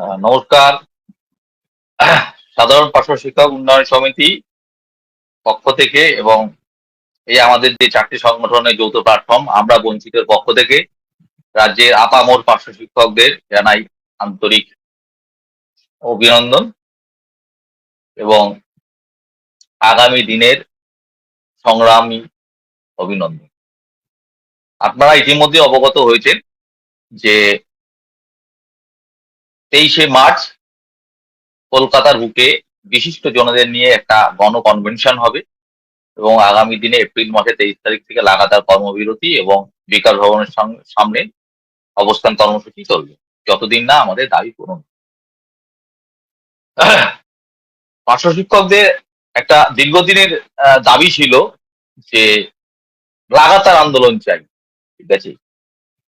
নমস্কার। সাধারণ পার্শ্ব শিক্ষক উন্নয়ন সমিতি পক্ষ থেকে এবং এই আমাদের যে চারটি সংগঠনের যৌথ প্ল্যাটফর্ম আমরা বঞ্চিতের পক্ষ থেকে রাজ্যের আপামোর পার্শ্ব শিক্ষকদের জানাই আন্তরিক অভিনন্দন এবং আগামী দিনের সংগ্রামী অভিনন্দন। আপনারা ইতিমধ্যে অবগত হয়েছেন যে তেইশে মার্চ কলকাতার বুকে বিশিষ্ট জনদের নিয়ে একটা গণ কনভেনশন হবে এবং আগামী দিনে এপ্রিল মাসে তেইশ তারিখ থেকে লাগাতার কর্মবিরতি এবং বিকাশ ভবনের সামনে অবস্থান কর্মসূচি চলবে। যতদিন না আমাদের দাবি পূরণ পার্শ্ব শিক্ষকদের একটা দীর্ঘদিনের দাবি ছিল যে লাগাতার আন্দোলন চাই, ঠিক আছে?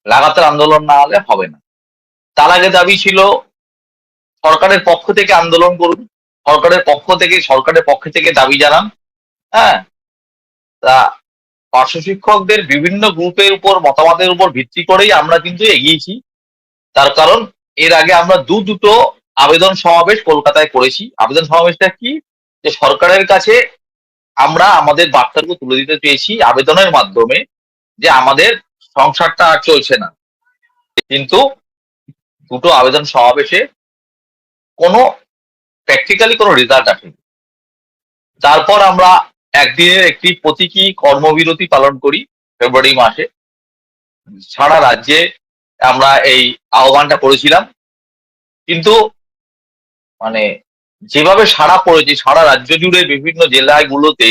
লাগাতার আন্দোলন না হলে হবে না। তার আগে দাবি ছিল সরকারের পক্ষ থেকে আন্দোলন করুন, সরকারের পক্ষ থেকে, সরকারের পক্ষ থেকে দাবি জানান হ্যাঁ? তা পার্শ্ব শিক্ষকদের বিভিন্ন গ্রুপের উপর, মতামতের উপর ভিত্তি করেই আমরা কিন্তু এগিয়েছি। তার কারণ, এর আগে আমরা দু দুটো আবেদন সমাবেশ কলকাতায় করেছি। আবেদন সমাবেশটা কি? যে সরকারের কাছে আমরা আমাদের বার্তাটুকু তুলে দিতে চেয়েছি আবেদনের মাধ্যমে যে আমাদের সংসারটা আর চলছে না। কিন্তু দুটো আবেদন সমাবেশে কোনো প্র্যাকটিক্যালি কোনো রেজাল্ট আসেনি। তারপর আমরা একদিনের একটি প্রতীকী কর্মবিরতি পালন করি ফেব্রুয়ারি মাসে। সারা রাজ্যে আমরা এই আহ্বানটা করেছিলাম। কিন্তু মানে যেভাবে সারা পড়েছে, সারা রাজ্য জুড়ে বিভিন্ন জেলাগুলোতে,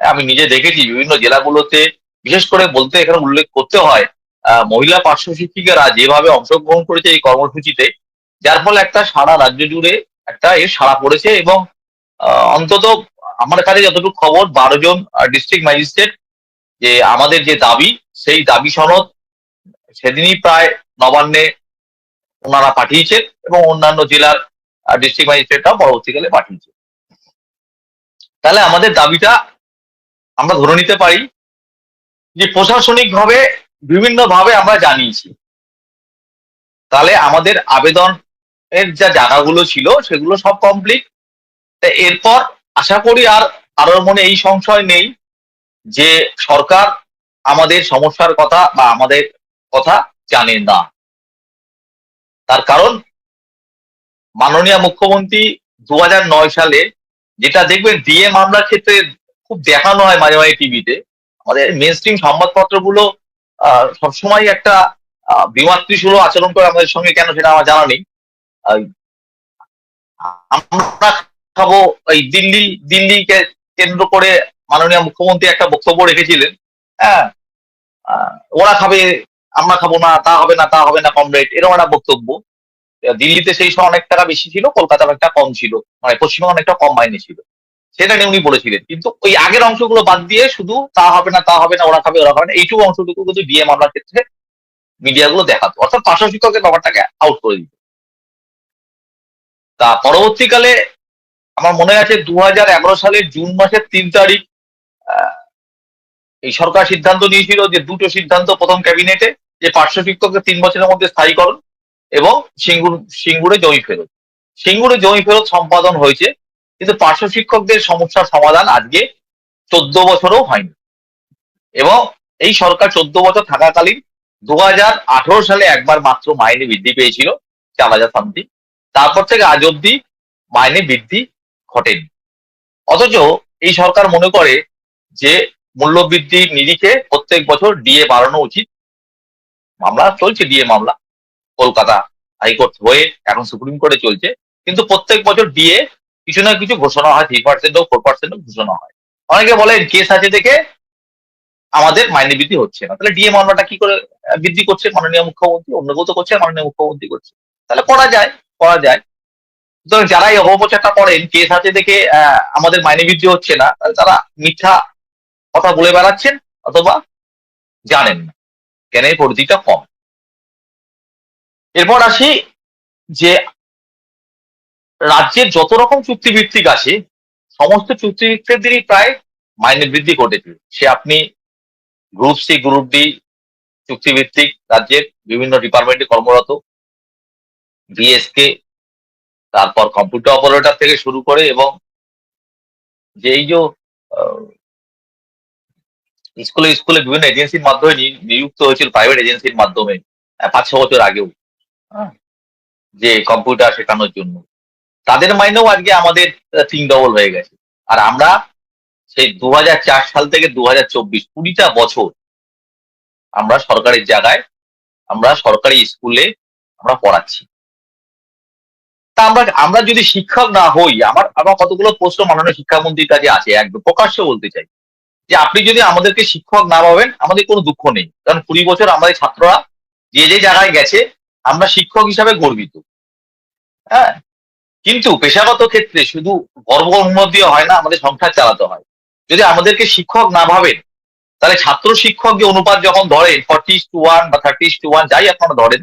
আমি নিজে দেখেছি বিভিন্ন জেলাগুলোতে, বিশেষ করে বলতে এখানে উল্লেখ করতে হয় মহিলা পার্শ্ব শিক্ষিকারা যেভাবে অংশগ্রহণ করেছে এই কর্মসূচিতে যার ফলে একটা সারা রাজ্য জুড়ে একটা এর সাড়া পড়েছে এবং অন্তত আমার কাছে যতটুকু খবর, বারো জন ডিস্ট্রিক্ট ম্যাজিস্ট্রেট যে আমাদের যে দাবি, সেই দাবি সনদ সেদিনই প্রায় নবান্নে ওনারা পাঠিয়েছেন এবং অন্যান্য জেলার ডিস্ট্রিক্ট ম্যাজিস্ট্রেটরাও পরবর্তীকালে পাঠিয়েছে তাহলে আমাদের দাবিটা আমরা ধরে নিতে পারি যে প্রশাসনিক ভাবে বিভিন্ন ভাবে আমরা জানিয়েছি। তাহলে আমাদের আবেদন এর যা জায়গাগুলো ছিল সেগুলো সব কমপ্লিট এরপর আশা করি আর কারোর মনে এই সংশয় নেই যে সরকার আমাদের সমস্যার কথা বা আমাদের কথা জানে না। তার কারণ মাননীয় মুখ্যমন্ত্রী দু সালে যেটা দেখবেন ডিএ মামলার ক্ষেত্রে খুব দেখানো হয় মাঝে মাঝে টিভিতে। আমাদের মেন স্ট্রিম সংবাদপত্রগুলো আহ, সবসময় একটা বিমাতৃসুলভ আচরণ করে আমাদের সঙ্গে কেন সেটা আমার জানা নেই। আমরা খাব এই দিল্লি, দিল্লিকে কেন্দ্র করে মাননীয় মুখ্যমন্ত্রী একটা বক্তব্য রেখেছিলেন। হ্যাঁ ওরা খাবে, আমরা খাব না, তা হবে না, তা হবে না কম রেট এরকম একটা বক্তব্য। দিল্লিতে সেই সময় অনেক টাকা বেশি ছিল কলকাতার একটা কম ছিল মানে পশ্চিমবঙ্গ অনেকটা কম মাইনে ছিল। সেটা নিয়ে উনি বলেছিলেন। কিন্তু ওই আগের অংশগুলো বাদ দিয়ে শুধু তা হবে না, তা হবে না, ওরা খাবে ওরা খাবে না, এইটুকু অংশটুকু কিন্তু ডিএ মামলার ক্ষেত্রে মিডিয়াগুলো দেখাতো। অর্থাৎ পার্শ্ব শিক্ষকের ব্যাপারটাকে আউট করে দিত। তা পরবর্তীকালে আমার মনে আছে দু হাজার এগারো সালের জুন মাসের তিন তারিখ এই সরকার সিদ্ধান্ত নিয়েছিল যে দুটো সিদ্ধান্ত প্রথম ক্যাবিনেটে, যে পার্শ্ব শিক্ষককে তিন বছরের মধ্যে স্থায়ীকরণ এবং সিঙ্গুর, সিঙ্গুরে জমি ফেরত। সিঙ্গুরে জমি ফেরত সম্পাদন হয়েছে, কিন্তু পার্শ্ব শিক্ষকদের সমস্যার সমাধান আজকে চোদ্দ বছরও হয়নি। এবং এই সরকার চোদ্দ বছর থাকাকালীন দু হাজার আঠারো সালে একবার মাত্র মাইনে বৃদ্ধি পেয়েছিল, চার হাজার সামথিং তারপর থেকে আজ অব্দি মাইনে বৃদ্ধি ঘটেনি। অথচ এই সরকার মনে করে যে মূল্য মূল্যবৃদ্ধির নিরিখে প্রত্যেক বছর ডিএ বাড়ানো উচিত। মামলা চলছে, ডিএ মামলা। কলকাতা হাইকোর্ট হয়ে এখন সুপ্রিম কোর্টে চলছে। কিন্তু প্রত্যেক বছর ডিএ কিছু না কিছু ঘোষণা হয় থ্রি পার্সেন্ট হোক ফোর পার্সেন্ট ঘোষণা হয়। অনেকে বলেন, কেস আছে দেখে আমাদের মাইনে বৃদ্ধি হচ্ছে না। তাহলে ডিএ মামলাটা কি করে বৃদ্ধি করছে? মাননীয় মুখ্যমন্ত্রী অন্য কেউ তো করছে, মাননীয় মুখ্যমন্ত্রী করছে। তাহলে করা যায়। করা যায়। সুতরাং যারা এই অপপ্রচারটা করেন কেস আছে দেখে আমাদের মাইনে বৃদ্ধি হচ্ছে না তারা মিথ্যা কথা বলে বেড়াচ্ছেন অথবা জানেন না। জ্ঞানের পরিধিটা কম। এরপর আসি যে রাজ্যের যত রকম চুক্তিভিত্তিক আছে, সমস্ত চুক্তিভিত্তিকদেরই প্রায় মাইনে বৃদ্ধি ঘটেছে। সে আপনি গ্রুপ সি, গ্রুপ ডি চুক্তিভিত্তিক রাজ্যের বিভিন্ন ডিপার্টমেন্টে কর্মরত বিএসকে তারপর কম্পিউটার অপারেটর থেকে শুরু করে এবং যে এই যে স্কুলে স্কুলে বিভিন্ন এজেন্সির মাধ্যমে নিযুক্ত হয়েছিল প্রাইভেট এজেন্সির মাধ্যমে পাঁচ ছ বছর আগেও হ্যাঁ, যে কম্পিউটার শেখানোর জন্য। তাদের মাইনেও আজকে আমাদের তিন ডবল হয়ে গেছে। আর আমরা সেই দু হাজার চার সাল থেকে দু হাজার চব্বিশ কুড়িটা বছর আমরা সরকারের জায়গায় আমরা সরকারি স্কুলে আমরা পড়াচ্ছি। তা আমরা আমরা যদি শিক্ষক না হই, আমার আমার কতগুলো প্রশ্ন মাননীয় শিক্ষামন্ত্রীর কাছে আছে, একদম প্রকাশ্য বলতে চাই। যে আপনি যদি আমাদেরকে শিক্ষক না পাবেন আমাদের কোনো দুঃখ নেই। কারণ কুড়ি বছর আমাদের ছাত্ররা যে যে জায়গায় গেছে, আমরা শিক্ষক হিসাবে গর্বিত। হ্যাঁ? কিন্তু পেশাগত ক্ষেত্রে শুধু গর্ব অনুমোদ দিয়ে হয় না, আমাদের সংসার চালাতে হয়। যদি আমাদেরকে শিক্ষক না ভাবেন, তাহলে ছাত্র শিক্ষক যে অনুপাত যখন ধরেন ফর্টি টু ওয়ান বা থার্টি টু ওয়ান যাই আপনারা ধরেন,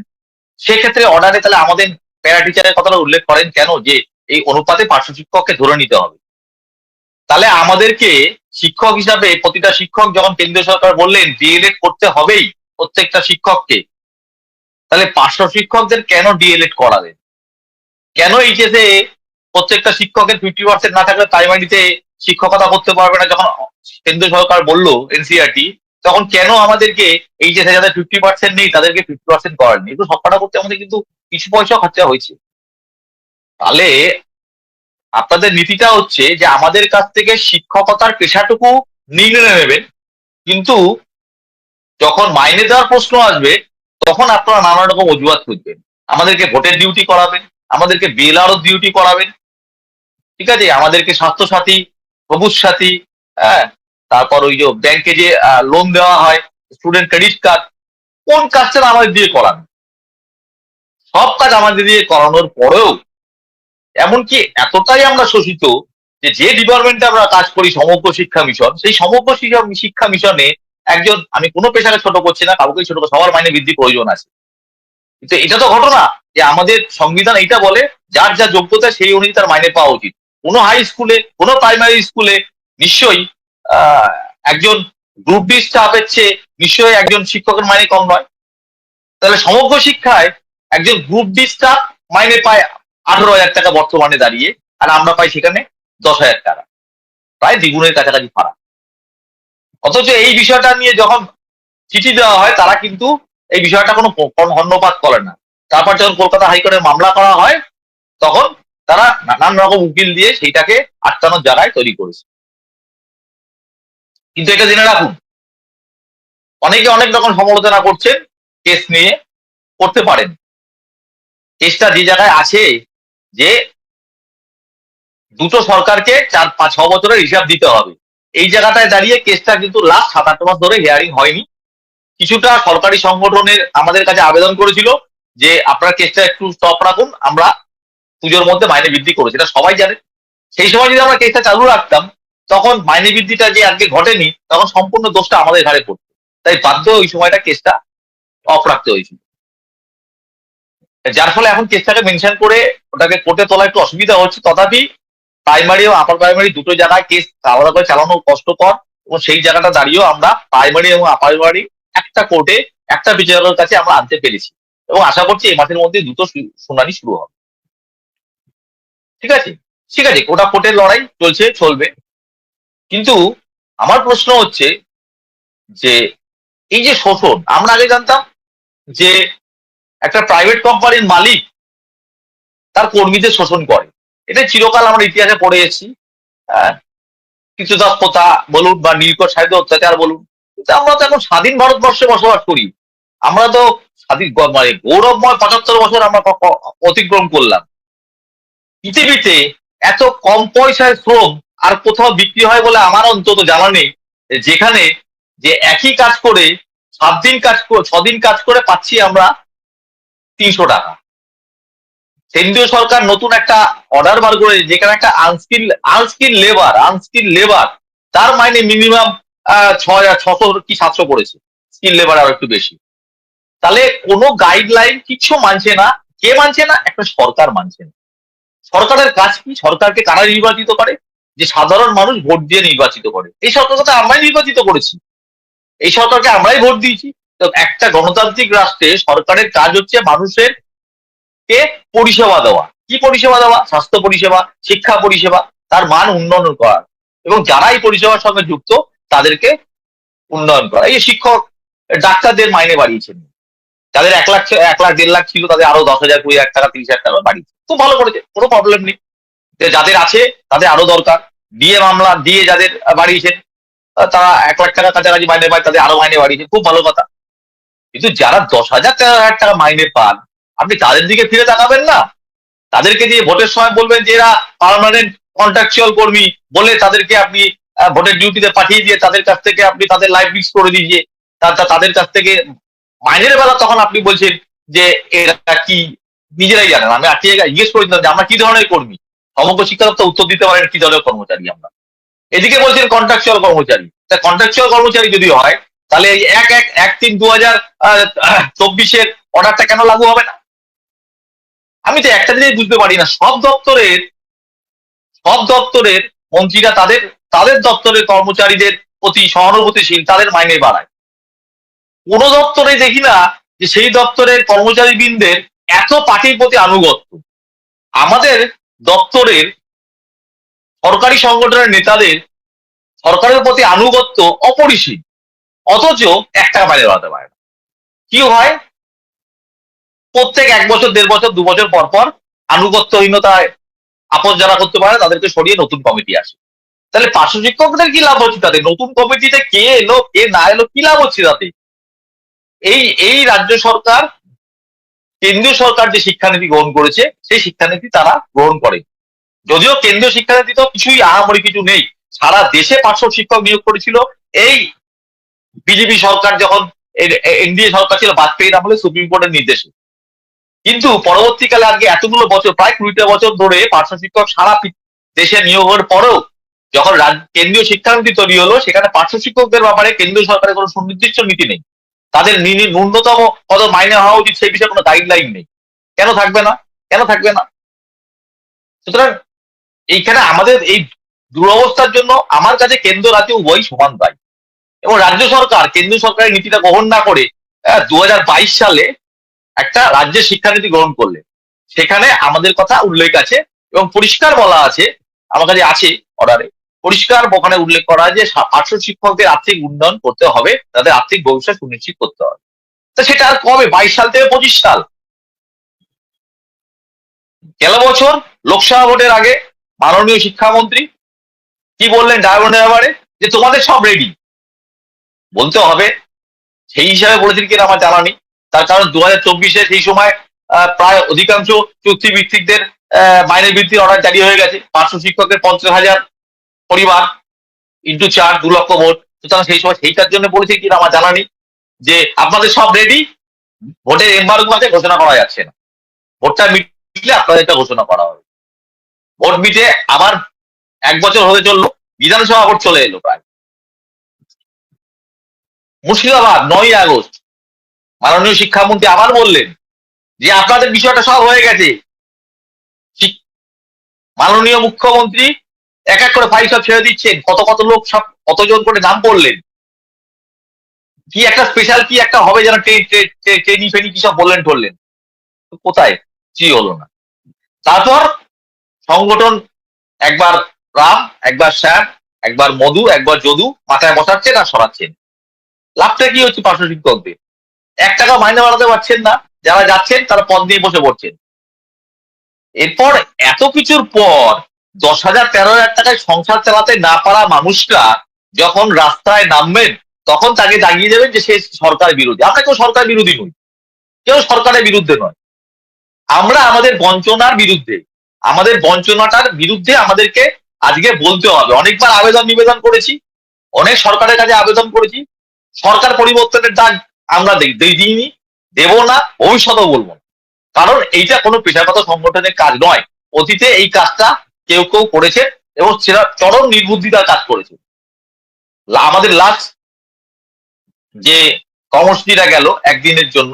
সেক্ষেত্রে অর্ডারে তাহলে আমাদের প্যারা টিচারের কথাটা উল্লেখ করেন কেন? যে এই অনুপাতে পার্শ্ব শিক্ষককে ধরে নিতে হবে। তাহলে আমাদেরকে শিক্ষক হিসাবে প্রতিটা শিক্ষক যখন কেন্দ্রীয় সরকার বললেন ডিএলএড করতে হবেই প্রত্যেকটা শিক্ষককে, তাহলে পার্শ্ব শিক্ষকদের কেন ডিএলএড করালেন? কেন এইচএসে প্রত্যেকটা শিক্ষকের ফিফটি পার্সেন্ট না থাকলে প্রাইমারিতে শিক্ষকতা করতে পারবে না যখন কেন্দ্র সরকার বলল এনসিআরটি তখন কেন আমাদেরকে এইচএসে যাদের ফিফটি পার্সেন্ট নেই, তাদেরকে ফিফটি পার্সেন্ট করেননি? একটু সবকটা করতে আমাদের কিন্তু কিছু পয়সা খরচা হয়েছে। তাহলে আপনাদের নীতিটা হচ্ছে যে আমাদের কাছ থেকে শিক্ষকতার পেশাটুকু নিয়ে নেবেন। কিন্তু যখন মাইনে দেওয়ার প্রশ্ন আসবে, তখন আপনারা নানা রকম অজুহাত খুঁজবেন। আমাদেরকে ভোটের ডিউটি করাবেন, আমাদেরকে বিএলআরও ডিউটি করাবেন। ঠিক আছে? আমাদেরকে স্বাস্থ্যসাথী, সবুজ সাথী হ্যাঁ? তারপর ওই যে ব্যাংকে যে লোন দেওয়া হয় স্টুডেন্ট ক্রেডিট কার্ড কোন কাজটা আমাদের দিয়ে করান সব কাজ আমাদের দিয়ে করানোর পরেও, এমনকি এতটাই আমরা শোষিত যে যে ডিপার্টমেন্টে আমরা কাজ করি, সমগ্র শিক্ষা মিশন সেই সমগ্র শিক্ষা- মিশনে একজন, আমি কোনো পেশাকে ছোট করছি না কাউকে ছোট সবার মাইনে বৃদ্ধি প্রয়োজন আছে। কিন্তু এটা তো ঘটনা যে আমাদের সংবিধান এটা বলে, যার যা যোগ্যতা সেই অনুযায়ী তার মাইনে পাওয়া উচিত। কোনো হাই স্কুলে কোনো প্রাইমারি স্কুলে নিশ্চয়ই একজন গ্রুপ ডি স্টাফের চেয়ে নিশ্চয়ই একজন শিক্ষকের মাইনে কম নয়। তাহলে সমগ্র শিক্ষায় একজন গ্রুপ ডি স্টাফ মাইনে পায় আঠারো হাজার টাকা বর্তমানে দাঁড়িয়ে, আর আমরা পাই সেখানে দশ হাজার টাকা। প্রায় দ্বিগুণের কাছাকাছি ফারাক অথচ এই বিষয়টা নিয়ে যখন চিঠি দেওয়া হয়, তারা কিন্তু এই বিষয়টা কোনো কর্ণপাত করে না। তারপর যখন কলকাতা হাইকোর্টে মামলা করা হয়, তখন তারা নানান রকম উকিল দিয়ে সেইটাকে আটকানোর জায়গায় তৈরি করেছে। কিন্তু এটা জেনে রাখুন, অনেকে অনেক রকম সমালোচনা করছেন, কেস নিয়ে করতে পারেন। কেসটা যে জায়গায় আছে যে দুটো সরকারকে চার পাঁচ ছ বছরের হিসাব দিতে হবে। এই জায়গাটায় দাঁড়িয়ে কেসটা কিন্তু লাস্ট সাত আট মাস ধরে হিয়ারিং হয়নি। কিছুটা সরকারি সংগঠনের আমাদের কাছে আবেদন করেছিল যে আপনার কেসটা একটু স্টপ রাখুন, আমরা পুজোর মধ্যে মাইনে বৃদ্ধি করেছি। এটা সবাই জানে। সেই সময় যদি আমরা কেসটা চালু রাখতাম, তখন মাইনে বৃদ্ধিটা যে আজকে ঘটেনি, তখন সম্পূর্ণ দোষটা আমাদের ঘাড়ে পড়তো। তাই বাধ্য ওই সময়টা কেসটা অফ রাখতে হয়েছিল। যার ফলে এখন কেসটাকে মেনশন করে ওটাকে কোর্টে তোলা একটু অসুবিধা হচ্ছে। তথাপি প্রাইমারি এবং আপার প্রাইমারি দুটো জায়গায় কেস আলাদা করে চালানো কষ্টকর এবং সেই জায়গাটা দাঁড়িয়েও আমরা প্রাইমারি এবং আপার প্রাইমারি একটা কোর্টে একটা বিচারকের কাছে আমরা আনতে পেরেছি। এবং আশা করছি এই মাসের মধ্যে দুটো শু- শুনানি শুরু হবে। ঠিক আছে? ঠিক আছে, ওটা কোর্টের লড়াই চলছে, চলবে। কিন্তু আমার প্রশ্ন হচ্ছে যে এই যে শোষণ, আমরা আগে জানতাম যে একটা প্রাইভেট কোম্পানির মালিক তার কর্মীদের শোষণ করে। এটা চিরকাল আমরা ইতিহাসে পড়ে এসেছি। আহ, কিছু দাস প্রথা বলুন বা নীলকর সাহিত্য অত্যাচার বলুন। আমরা তো এখন স্বাধীন ভারতবর্ষে বসবাস করি। আমরা তো স্বাধীন মানে গৌরবময় পঁচাত্তর বছর আমরা অতিক্রম করলাম। পৃথিবীতে এত কম পয়সায় শ্রম আর কোথাও বিক্রি হয় বলে আমার অন্তত জানা নেই। যেখানে যে একই কাজ করে সাত দিন কাজ করে ছদিন কাজ করে পাচ্ছি আমরা তিনশো টাকা। কেন্দ্রীয় সরকার নতুন একটা অর্ডার বার করে, যেখানে একটা unskilled unskilled labour unskilled labour তার মাইনে মিনিমাম ছ হাজার ছশো কি সাতশো পড়েছে। স্কিল লেবার আর একটু বেশি। তাহলে কোনো গাইডলাইন কিছু মানছে না। কে মানছে না? একটা সরকার মানছে না। সরকারের কাজ কি? সরকারকে কারা নির্বাচিত করে? যে সাধারণ মানুষ ভোট দিয়ে নির্বাচিত করে। এই সরকারকে আমরাই নির্বাচিত করেছি। এই সরকারকে আমরাই ভোট দিয়েছি। তো একটা গণতান্ত্রিক রাষ্ট্রে সরকারের কাজ হচ্ছে মানুষের কে পরিষেবা দেওয়া। কি পরিষেবা দেওয়া? স্বাস্থ্য পরিষেবা, শিক্ষা পরিষেবা, তার মান উন্নয়ন করা এবং যারা এই পরিষেবার সঙ্গে যুক্ত, তাদেরকে উন্নয়ন করা এই শিক্ষক, ডাক্তারদের মাইনে বাড়িয়েছেন। যাদের এক লাখ এক লাখ, দেড় লাখ ছিল, তাদের আরও দশ হাজার, কুড়ি হাজার টাকা, তিরিশ হাজার টাকা বাড়িয়েছে। খুব ভালো করেছে, কোনো প্রবলেম নেই। যাদের আছে, তাদের আরও দরকার। ডিএ মামলা দিয়ে যাদের বাড়িয়েছেন, তারা এক লাখ টাকা কাছাকাছি মাইনে পায়, তাদের আরও মাইনে বাড়িয়েছে। খুব ভালো কথা। কিন্তু যারা দশ হাজার তেরো হাজার টাকা মাইনে পান, আপনি তাদের দিকে ফিরে তাকাবেন না। তাদেরকে দিয়ে ভোটের সময় বলবেন যে এরা পার্মানেন্ট কন্ট্রাকচুয়াল কর্মী বলে তাদেরকে আপনি ভোটের ডিউটিতে পাঠিয়ে দিয়ে তাদের কাছ থেকে আপনি তাদের লাইফ মিক্স করে দিয়ে তাদের কাছ থেকে মাইনের বেলা তখন আপনি বলছেন যে এরা কি নিজেরাই জানেন। আমি আজকে জিজ্ঞেস করেছিলাম যে আমরা কি ধরনের কর্মী? সমগ্র শিক্ষা দপ্তর উত্তর দিতে পারেন কি ধরনের কর্মচারী আমরা। এদিকে বলছেন কন্ট্রাকচুয়াল কর্মচারী। তা কন্ট্রাকচুয়াল কর্মচারী যদি হয় তাহলে এক এক এক তিন দু হাজার চব্বিশের অর্ডারটা কেন লাগু হবে না? আমি তো একটা জিনিস বুঝতে পারি না। সব দপ্তরের সব দপ্তরের মন্ত্রীরা তাদের তাদের দপ্তরের কর্মচারীদের প্রতি সহানুভূতিশীল, তাদের মাইনে বাড়ায়। কোন দপ্তরে দেখি না যে সেই দপ্তরের কর্মচারী বৃন্দের এত পার্টির প্রতি আনুগত্য। আমাদের দপ্তরের সরকারি সংগঠনের নেতাদের সরকারের প্রতি আনুগত্য অপরিসীম। অথচ এক টাকা বাইরে বাড়াতে পারে না। কি হয়? প্রত্যেক এক বছর, দেড় বছর, দু বছর পর পর আনুগত্যহীনতায় আপোষ যারা করতে পারে, তাদেরকে সরিয়ে নতুন কমিটি আসে। তাহলে পার্শ্ব শিক্ষকদের কি লাভ হচ্ছে তাদের নতুন কমিটিতে কে এলো, কে না এলো, কি লাভ হচ্ছে তাতে? এই এই রাজ্য সরকার, কেন্দ্রীয় সরকার যে শিক্ষানীতি গ্রহণ করেছে, সেই শিক্ষানীতি তারা গ্রহণ করে। যদিও কেন্দ্রীয় শিক্ষানীতি তো কিছুই আহামরি কিছু নেই। সারা দেশে পার্শ্ব শিক্ষক নিয়োগ করেছিল। এই বিজেপি সরকার যখন এনডিএ সরকার ছিল বাজপেয়ীর আমলে সুপ্রিম কোর্টের নির্দেশে। কিন্তু পরবর্তীকালে আজকে এতগুলো বছর, প্রায় কুড়িটা বছর ধরে পার্শ্ব শিক্ষক সারা দেশে নিয়োগের পরেও যখন কেন্দ্রীয় শিক্ষানীতি তৈরি হলো, সেখানে পার্শ্ব শিক্ষকদের ব্যাপারে কেন্দ্রীয় সরকারের কোনো সুনির্দিষ্ট নীতি নেই। তাদের ন্যূনতম কত মাইনে হওয়া উচিত সেই বিষয়ে কোনো গাইডলাইন নেই। কেন থাকবে না? কেন থাকবে না? সুতরাং এইখানে আমাদের এই দুরবস্থার জন্য আমার কাছে কেন্দ্র রাজ্য উভয়ই সমান দায়ী। এবং রাজ্য সরকার, কেন্দ্রীয় সরকারের নীতিটা গ্রহণ না করে দু হাজার বাইশ সালে একটা রাজ্যের শিক্ষানীতি গ্রহণ করলেন সেখানে আমাদের কথা উল্লেখ আছে এবং পরিষ্কার বলা আছে, আমার কাছে আছে অর্ডারে পরিষ্কার ওখানে উল্লেখ করা যে পার্শ্ব শিক্ষকদের আর্থিক উন্নয়ন করতে হবে, তাদের আর্থিক ভবিষ্যৎ সুনিশ্চিত করতে হবে। তা সেটা আর কবে? বাইশ সাল থেকে পঁচিশ সাল। গেল বছর লোকসভা ভোটের আগে মাননীয় শিক্ষামন্ত্রী কি বললেন ডায়মন্ডের ব্যাপারে যে তোমাদের সব রেডি বলতে হবে। সেই হিসাবে বলেছেন কিনা আমার জানা নেই। তার কারণ দু হাজার চব্বিশে সেই সময় প্রায় অধিকাংশ চুক্তি ভিত্তিকদের মাইনে বৃদ্ধির অর্ডার জারি হয়ে গেছে। পাঁচশো শিক্ষকের পঞ্চাশ হাজার পরিবার ইন্টু চার, দু লক্ষ ভোট। সুতরাং সেই সময় সেইটার জন্য বলেছে কিনা আমার জানা নেই। যে আপনাদের সব রেডি ভোটের এম্বার্গো আছে, ঘোষণা করা যাচ্ছে না। ভোটটা মিটলে আপনাদেরটা ঘোষণা করা হবে। ভোট মিটে আবার এক বছর হতে চলল, বিধানসভা ভোট চলে এলো প্রায়। মুর্শিদাবাদ নয় আগস্ট। মাননীয় শিক্ষামন্ত্রী আবার বললেন যে আপনাদের বিষয়টা সব হয়ে গেছে। মাননীয় মুখ্যমন্ত্রী এক এক করে ফাইল সব ছেড়ে দিচ্ছেন। কত কত লোক সব কতজন করে নাম বললেন কি একটা স্পেশাল কি একটা হবে যেন ট্রেনি ফেনি কি সব বললেন টললেন তো কোথায়? কি হলো না। তারপর সংগঠন, একবার রাম, একবার শ্যাম, একবার মধু, একবার যদু, মাথায় বসাচ্ছেন আর সরাচ্ছেন। লাভটা কি হচ্ছে পার্শ্ব শিক্ষকদের? এক টাকা মাইনে বাড়াতে পারছেন না। যারা যাচ্ছেন, তারা পদ নিয়ে বসে পড়ছেন। এরপর এত কিছুর পর দশ হাজার তেরো হাজার টাকায় সংসার চালাতে না পারা মানুষরা যখন রাস্তায় নামবেন, তখন তাকে জাগিয়ে দেবেন যে সে সরকার বিরোধী। আমরা কেউ সরকার বিরোধী নই। কেউ সরকারের বিরুদ্ধে নয়। আমরা আমাদের বঞ্চনার বিরুদ্ধে, আমাদের বঞ্চনাটার বিরুদ্ধে আমাদেরকে আজকে বলতে হবে। অনেকবার আবেদন নিবেদন করেছি, অনেক সরকারের কাছে আবেদন করেছি। সরকার পরিবর্তনের ডাক আমরা দিইনি দেব না ভবিষ্যতেও বলব না। কারণ এইটা কোনো পেশাগত সংগঠনের কাজ নয়। অতীতে এই কাজটা কেউ কেউ করেছে এবং সেটা চরম নির্বুদ্ধিতার কাজ করেছে। আমাদের লাস্ট যে কর্মসূচিটা গেল একদিনের জন্য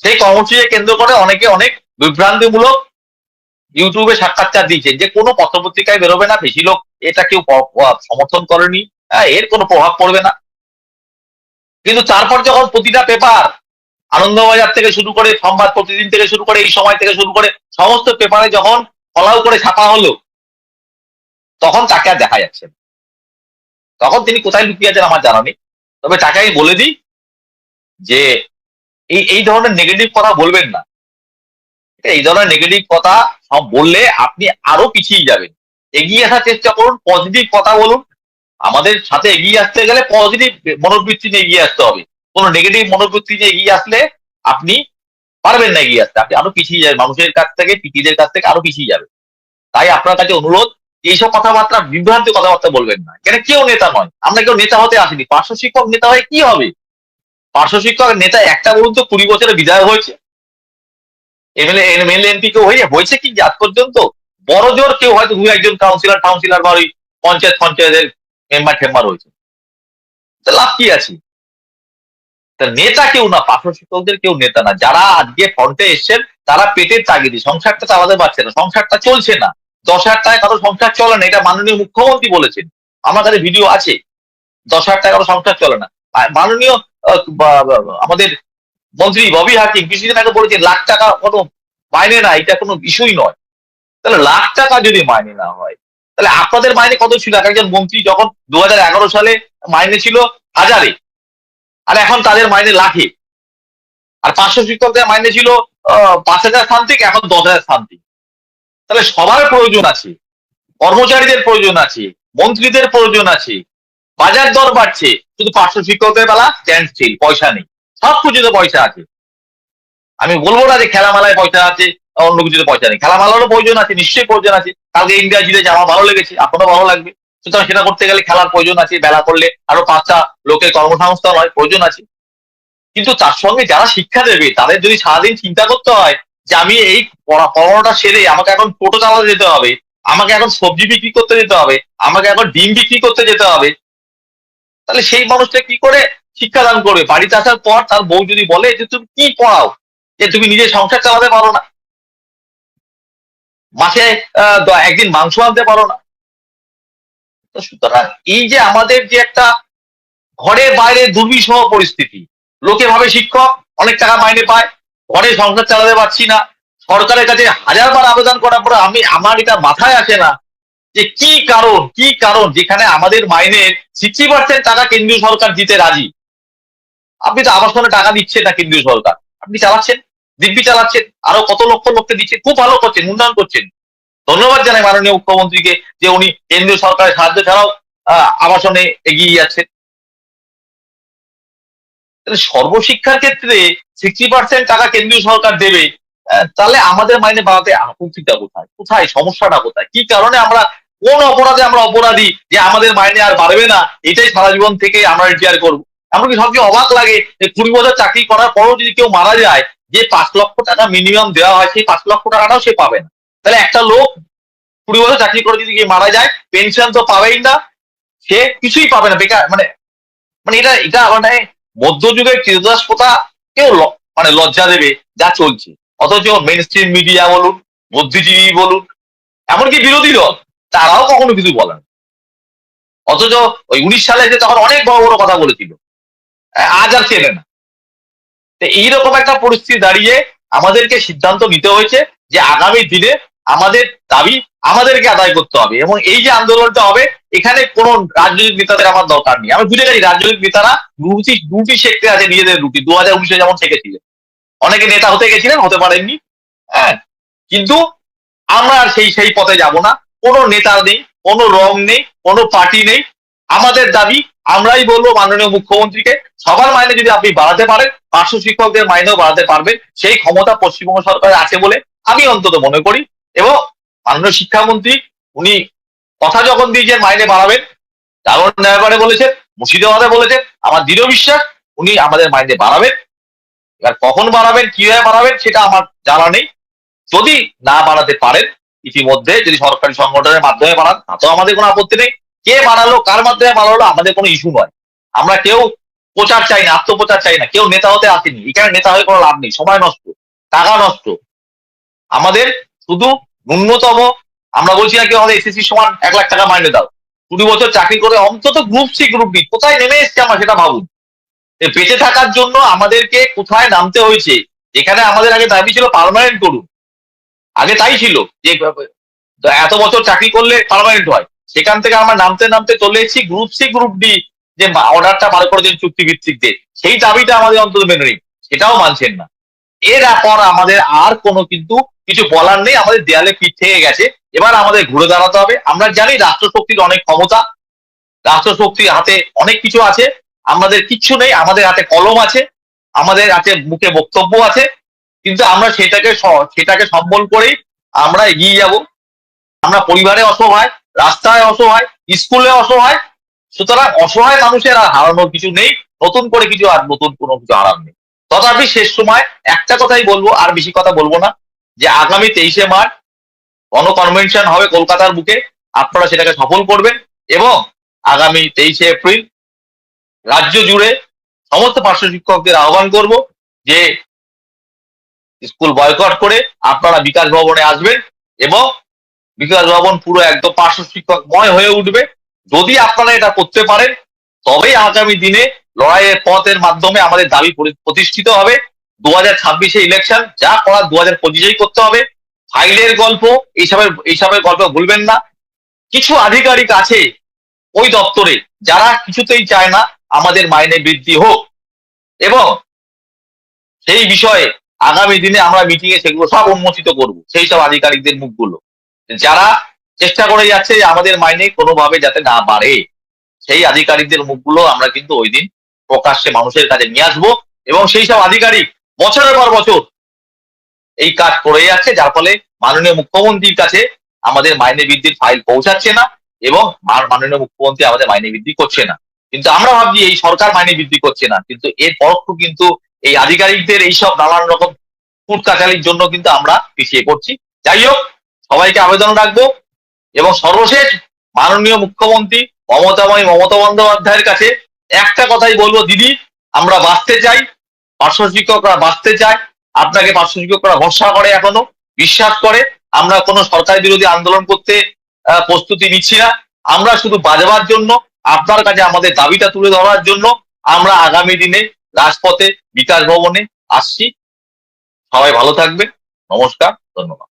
সেই কর্মসূচিকে কেন্দ্র করে অনেকে অনেক বিভ্রান্তিমূলক ইউটিউবে সাক্ষাৎকার দিয়েছেন যে কোনো পত্রপত্রিকায় বেরোবে না বেশি লোক এটা কেউ সমর্থন করেনি। হ্যাঁ, এর কোনো প্রভাব পড়বে না। কিন্তু তারপর যখন প্রতিটা পেপার আনন্দবাজার থেকে শুরু করে সংবাদ প্রতিদিন থেকে শুরু করে এই সময় থেকে শুরু করে সমস্ত পেপারে যখন ফলাও করে ছাপা হলো, তখন তাকে আর দেখা যাচ্ছে তখন তিনি কোথায় লুকিয়ে আছেন আমার জানা নেই। তবে তাকে আমি বলে দিই যে এই এই ধরনের নেগেটিভ কথা বলবেন না। এই ধরনের নেগেটিভ কথা বললে আপনি আরও পিছিয়ে যাবেন। এগিয়ে আসার চেষ্টা করুন পজিটিভ কথা বলুন আমাদের সাথে এগিয়ে আসতে গেলে পজিটিভ মনোবৃত্তি নিয়ে এগিয়ে আসতে হবে। কোনো নেগেটিভ মনোবৃত্তি নিয়ে এগিয়ে আসলে আপনি পারবেন না এগিয়ে আসতে। আপনি আরও পিছিয়ে যাবেন। মানুষের কাছ থেকে পিটিদের কাছ থেকে আরও পিছিয়ে যাবে তাই আপনার কাছে অনুরোধ, এইসব কথাবার্তা, বিভ্রান্তি কথাবার্তা বলবেন না। কেন কেউ নেতা নয়। আমরা কেউ নেতা হতে আসিনি। পার্শ্ব শিক্ষক নেতা হয়ে কি হবে? পার্শ্ব শিক্ষক নেতা একটা বলুন তো, কুড়ি বছরে বিদায় হয়েছে। এমএলএ এমএলএ, এমপি কেউ হয়ে হয়েছে কি আজ পর্যন্ত? বড় জোর কেউ হয়তো দু একজন কাউন্সিলর কাউন্সিলর বা ওই পঞ্চায়েত, পঞ্চায়েতের মেম্বার টেম্বার হয়েছে। তা লাভ কি আছে? তা নেতা কেউ না পার্শ্ব শিক্ষকদের কেউ নেতা না। যারা আজকে ফ্রন্টে এসছেন, তারা পেটের তাগিদি সংসারটা চালাতে পারছে না, সংসারটা চলছে না। দশ হাজার টাকায় কারও সংসার চলে না, এটা মাননীয় মুখ্যমন্ত্রী বলেছেন। আমার কাছে ভিডিও আছে। দশ হাজার টাকা কারও সংসার চলে না। মাননীয় আমাদের মন্ত্রী ববি হাকিম কিছুদিন আগে বলেছেন, লাখ টাকা কোনো মাইনে না, এটা কোনো ইস্যুই নয়। তাহলে লাখ টাকা যদি মাইনে না হয় তাহলে আপনাদের মাইনে কত ছিল? এক একজন মন্ত্রী যখন দু হাজার এগারো সালে মাইনে ছিল হাজারে, আর এখন তাদের মাইনে লাখে। আর পাঁচশো শিক্ষকদের মাইনে ছিল পাঁচ হাজার সামথিং এখন দশ হাজার সামথিং তাহলে সবার প্রয়োজন আছে, কর্মচারীদের প্রয়োজন আছে, মন্ত্রীদের প্রয়োজন আছে, বাজার দর বাড়ছে, শুধু পাঁচশো শিক্ষকদের বেলা স্ট্যান্ড স্টিল পয়সা নেই, সব কিছুতে পয়সা আছে। আমি বলব না যে খেলামেলায় পয়সা আছে অন্য কিছুতে পয়সা নেই। খেলামেলারও প্রয়োজন আছে, নিশ্চয়ই প্রয়োজন আছে। কালকে ইন্ডিয়া জিতেছে আমার ভালো লেগেছে আপনারও ভালো লাগবে। সুতরাং সেটা করতে গেলে খেলার প্রয়োজন আছে, বেলা করলে আরও পাঁচটা লোকের কর্মসংস্থান হয়, প্রয়োজন আছে। কিন্তু তার সঙ্গে যারা শিক্ষা দেবে, তাদের যদি সারাদিন চিন্তা করতে হয় যে আমি এই পড়া- পড়ানোটা সেরে আমাকে এখন টোটো চালাতে যেতে হবে, আমাকে এখন সবজি বিক্রি করতে যেতে হবে, আমাকে এখন ডিম বিক্রি করতে যেতে হবে, তাহলে সেই মানুষটা কি করে শিক্ষাদান করবে? বাড়িতে আসার পর তার বউ যদি বলে যে, তুমি কি পড়াও? যে তুমি নিজে সংসার চালাতে পারো না। মাসে একদিন মাংস আনতে পারো না। সুতরাং এই যে আমাদের যে একটা ঘরে বাইরে দুর্বিষহ পরিস্থিতি, লোকে ভাবে শিক্ষক, অনেক টাকা মাইনে পায়, ঘরে সংসার চালাতে পারছি না, সরকারের কাছে হাজারবার আবেদন করার পরে আমি, আমার এটা মাথায় আসে না যে কি কারণ কি কারণ যেখানে আমাদের মাইনের সিক্সটি পার্সেন্ট টাকা কেন্দ্রীয় সরকার দিতে রাজি। আপনি তো আবাসনে টাকা দিচ্ছেন না কেন্দ্রীয় সরকার, আপনি চালাচ্ছেন। দিব্যি চালাচ্ছেন, আরও কত লক্ষ লোককে দিচ্ছেন, খুব ভালো করছেন উন্নয়ন করছেন। ধন্যবাদ জানাই মাননীয় মুখ্যমন্ত্রীকে যে উনি কেন্দ্রীয় সরকারের সাহায্য ছাড়াও আবাসনে এগিয়ে যাচ্ছেন। সর্বশিক্ষার ক্ষেত্রে সিক্সটি পার্সেন্ট টাকা কেন্দ্রীয় সরকার দেবে তাহলে আমাদের মাইনে বাড়াতে আপত্তিটা কোথায়? কোথায়? সমস্যাটা কোথায়? কি কারণে আমরা, কোন অপরাধে আমরা অপরাধী যে আমাদের মাইনে আর বাড়বে না, এটাই সারা জীবন থেকে আমরা রিটায়ার করব? এমনকি সবচেয়ে অবাক লাগে যে কুড়ি বছর চাকরি করার পরও যদি কেউ মারা যায় যে পাঁচ লক্ষ টাকা মিনিমাম দেওয়া হয়, সেই পাঁচ লক্ষ টাকাটাও সে পাবে না। তাহলে একটা লোক কুড়ি বছর চাকরি করে যদি গিয়ে মারা যায় পেনশন তো পাবেই না, সে কিছুই পাবে না, বেকার মানে মানে এটা এটা মানে মধ্যযুগের কৃতদাস প্রথা কেউ মানে লজ্জা দেবে, যা চলছে। অথচ মেন স্ট্রিম মিডিয়া বলুন, বুদ্ধিজীবী বলুন, এমনকি বিরোধী দল, তারাও কখনো কিছু বলে না। অথচ ওই উনিশ সালে যে তখন অনেক বড় বড় কথা বলেছিল আজ আর চেনে না। তো এইরকম একটা পরিস্থিতি দাঁড়িয়ে আমাদেরকে সিদ্ধান্ত নিতে হয়েছে যে আগামী দিনে আমাদের দাবি আমাদেরকে আদায় করতে হবে এবং এই যে আন্দোলনটা হবে, এখানে কোন রাজনৈতিক নেতাদের আমার দরকার নেই। আমি বুঝে গেছি রাজনৈতিক নেতারা রুটি রুটি শিখতে আছে নিজেদের রুটি দু হাজার উনিশে যেমন শিখেছিলেন অনেকে নেতা হতে গেছিলেন, হতে পারেননি। হ্যাঁ কিন্তু আমরা আর সেই সেই পথে যাব না। কোনো নেতা নেই, কোনো রং নেই, কোনো পার্টি নেই। আমাদের দাবি, আমরাই বলব মাননীয় মুখ্যমন্ত্রীকে, সবার মাইনে যদি আপনি বাড়াতে পারেন, পার্শ্ব শিক্ষকদের মাইনেও বাড়াতে পারবেন সেই ক্ষমতা পশ্চিমবঙ্গ সরকারের আছে বলে আমি অন্তত মনে করি। এবং মাননীয় শিক্ষামন্ত্রী, উনি কথা যখন দিয়েছেন মাইনে বাড়াবেন, দারুণ ব্যাপারে বলেছেন, মুর্শিদাবাদে বলেছেন, আমার দৃঢ় বিশ্বাস, উনি আমাদের মাইনে বাড়াবেন। এবার কখন বাড়াবেন, কীভাবে বাড়াবেন, সেটা আমার জানা নেই। যদি না বাড়াতে পারেন, ইতিমধ্যে যদি সরকারি সংগঠনের মাধ্যমে বাড়ান, তাতেও আমাদের কোনো আপত্তি নেই। কে বাড়ালো কার মাধ্যমে বাড়ালো আমাদের কোনো ইস্যু নয়। আমরা কেউ প্রচার চাই না, আত্মপ্রচার চাই না, কেউ নেতা হতে আসেনি। এখানে নেতা হয়ে কোনো লাভ নেই, সময় নষ্ট, টাকা নষ্ট। আমাদের শুধু ন্যূনতম, আমরা বলছি না কেউ আমাদের এসএসসি সমান এক লাখ টাকা মাইনে দাও। কুড়ি বছর চাকরি করে অন্তত গ্রুপ সি গ্রুপ ডি কোথায় নেমে এসছে আমরা সেটা ভাবুন। বেঁচে থাকার জন্য আমাদেরকে কোথায় নামতে হয়েছে, এখানে আমাদের আগে দাবি ছিল পার্মানেন্ট করুন। আগে তাই ছিল যে, এত বছর চাকরি করলে পারমানেন্ট হয়। সেখান থেকে আমরা নামতে নামতে চলে এসেছি গ্রুপ সি গ্রুপ ডি যে অর্ডারটা বার করে দিন চুক্তি ভিত্তিকদের সেই দাবিটা আমাদের অন্তত মেনে নেই সেটাও মানছেন না। এর পর আমাদের আর কোনো কিন্তু কিছু বলার নেই, আমাদের দেয়ালে পিঠ থেকে গেছে, এবার আমাদের ঘুরে দাঁড়াতে হবে। আমরা জানি রাষ্ট্রশক্তির অনেক ক্ষমতা, রাষ্ট্রশক্তির হাতে অনেক কিছু আছে, আমাদের কিচ্ছু নেই, আমাদের হাতে কলম আছে, আমাদের হাতে মুখে বক্তব্য আছে, কিন্তু আমরা সেটাকে সেটাকে সম্বল করেই আমরা এগিয়ে যাব। আমরা পরিবারে অসহায় রাস্তায় অসহায়, স্কুলে অসহায়, সুতরাং অসহায় মানুষের আর হারানোর কিছু নেই, নতুন করে কিছু আর নতুন কোনো কিছু হারার নেই। তথাপি শেষ সময় একটা কথাই বলব, আর বেশি কথা বলব না, যে আগামী তেইশে মার্চ গণকনভেনশন হবে কলকাতার বুকে, আপনারা সেটাকে সফল করবেন এবং আগামী তেইশে এপ্রিল রাজ্য জুড়ে সমস্ত পার্শ্ব শিক্ষকদের আহ্বান করব যে স্কুল বয়কট করে আপনারা বিকাশ ভবনে আসবেন এবং বিকাশ ভবন পুরো একদম পার্শ্ব শিক্ষকময় হয়ে উঠবে। যদি আপনারা এটা করতে পারেন, তবেই আগামী দিনে লড়াইয়ের পথের মাধ্যমে আমাদের দাবি প্রতিষ্ঠিত হবে। দু হাজার ছাব্বিশে ইলেকশন যা করার দু হাজার পঁচিশেই করতে হবে। ফাইলের গল্প, এইসবের এইসবের গল্প ভুলবেন না। কিছু আধিকারিক আছে ওই দপ্তরে, যারা কিছুতেই চায় না আমাদের মাইনে বৃদ্ধি হোক। এবং সেই বিষয়ে আগামী দিনে আমরা মিটিং এ সেগুলো সব উন্মোচিত করব, সেই সব আধিকারিকদের মুখগুলো। যারা চেষ্টা করে যাচ্ছে আমাদের মাইনে কোনোভাবে যাতে না বাড়ে, সেই আধিকারিকদের মুখগুলো আমরা কিন্তু ওই দিন প্রকাশ্যে মানুষের কাছে নিয়ে আসব এবং সেই সব আধিকারিক বছরের পর বছর এই কাজ করে যাচ্ছে, যার ফলে মাননীয় মুখ্যমন্ত্রীর কাছে আমাদের মাইনে বৃদ্ধির ফাইল পৌঁছাচ্ছে না এবং মাননীয় মুখ্যমন্ত্রী আমাদের মাইনে বৃদ্ধি করছে না। কিন্তু আমরা ভাবছি এই সরকার মাইনে বৃদ্ধি করছে না, কিন্তু এর পরক্ষ কিন্তু এই আধিকারিকদের এইসব নানান রকম কুটকাচালির জন্য কিন্তু আমরা পিছিয়ে পড়ছি। যাই হোক সবাইকে আবেদন রাখব। এবং সর্বশেষ মাননীয় মুখ্যমন্ত্রী মমতাময়ী মমতা বন্দ্যোপাধ্যায়ের কাছে একটা কথাই বলব, দিদি, আমরা বাঁচতে চাই, পার্শ্ব শিক্ষকরা বাঁচতে চায়, আপনাকে পার্শ্ব শিক্ষকরা ভরসা করে এখনও, বিশ্বাস করে, আমরা কোনো সরকার বিরোধী আন্দোলন করতে প্রস্তুতি নিচ্ছি না। আমরা শুধু বাজবার জন্য, আপনার কাছে আমাদের দাবিটা তুলে ধরার জন্য আমরা আগামী দিনে রাজপথে বিকাশ ভবনে আসছি। সবাই ভালো থাকবে নমস্কার, ধন্যবাদ।